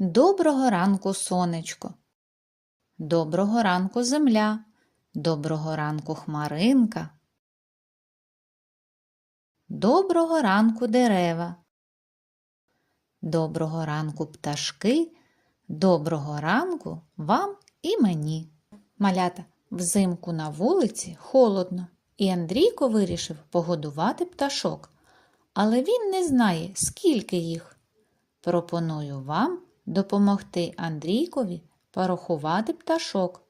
Доброго ранку, сонечко. Доброго ранку, земля. Доброго ранку, хмаринка. Доброго ранку, дерева. Доброго ранку, пташки. Доброго ранку вам і мені. Малята, взимку на вулиці холодно, і Андрійко вирішив погодувати пташок. Але він не знає, скільки їх. Пропоную вам допомогти Андрійкові порахувати пташок,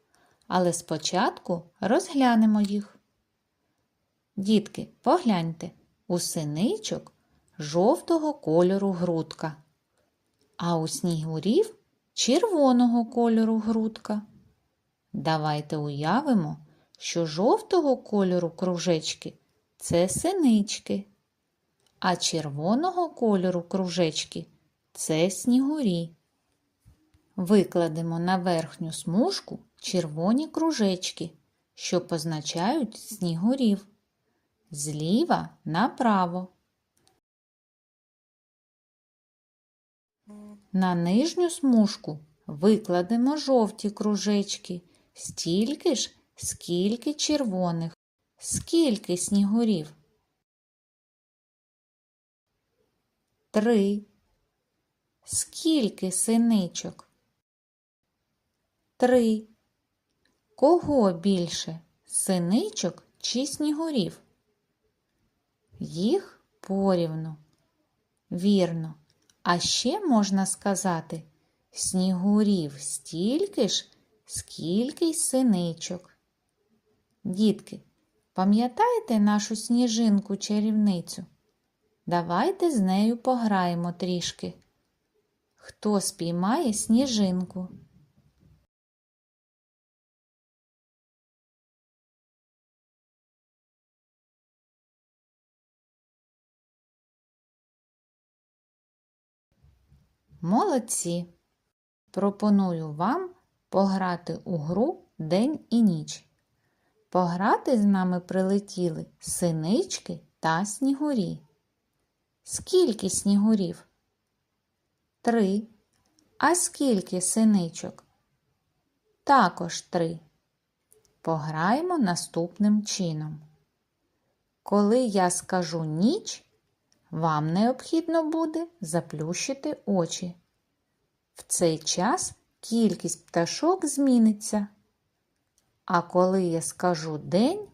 але спочатку розглянемо їх. Дітки, погляньте, у синичок жовтого кольору грудка, а у снігурів червоного кольору грудка. Давайте уявимо, що жовтого кольору кружечки це синички, а червоного кольору кружечки це снігурі. Викладемо на верхню смужку червоні кружечки, що позначають снігурів. Зліва направо. На нижню смужку викладемо жовті кружечки, стільки ж, скільки червоних, скільки снігурів. Три. Скільки синичок? Три. Кого більше? Синичок чи снігурів? Їх порівну. Вірно. А ще можна сказати снігурів стільки ж, скільки й синичок. Дітки, пам'ятаєте нашу сніжинку чарівницю? Давайте з нею пограємо трішки. Хто спіймає сніжинку? Молодці! Пропоную вам пограти у гру День і ніч. Пограти з нами прилетіли синички та снігурі. Скільки снігурів? Три. А скільки синичок? Також три. Пограємо наступним чином. Коли я скажу ніч, вам необхідно буде заплющити очі. В цей час кількість пташок зміниться. А коли я скажу день,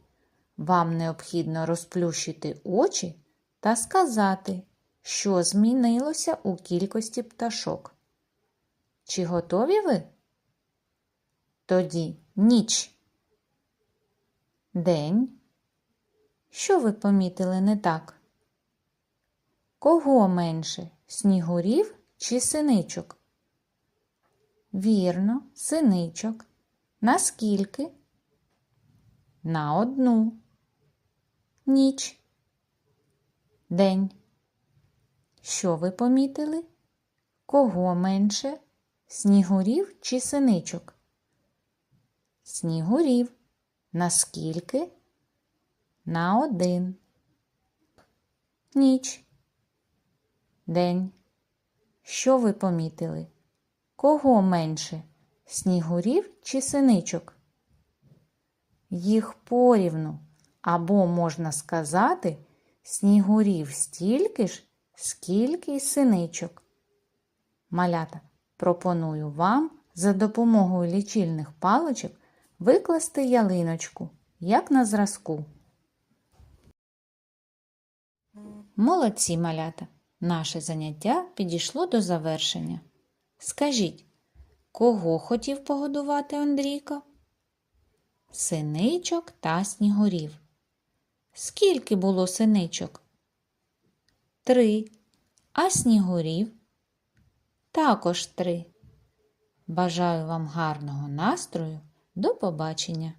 вам необхідно розплющити очі та сказати, що змінилося у кількості пташок. Чи готові ви? Тоді ніч. День. Що ви помітили не так? Кого менше снігурів чи синичок? Вірно, синичок. Наскільки? На одну. Ніч. День. Що ви помітили? Кого менше? Снігурів чи синичок? Снігурів. Наскільки? На один. Ніч. День. Що ви помітили? Кого менше? Снігурів чи синичок? Їх порівну, або, можна сказати, снігурів стільки ж, скільки й синичок. Малята, пропоную вам за допомогою лічильних паличок викласти ялиночку, як на зразку. Молодці малята! Наше заняття підійшло до завершення. Скажіть, кого хотів погодувати Андрійко? Синичок та снігурів. Скільки було синичок? Три. А снігурів? Також три. Бажаю вам гарного настрою. До побачення!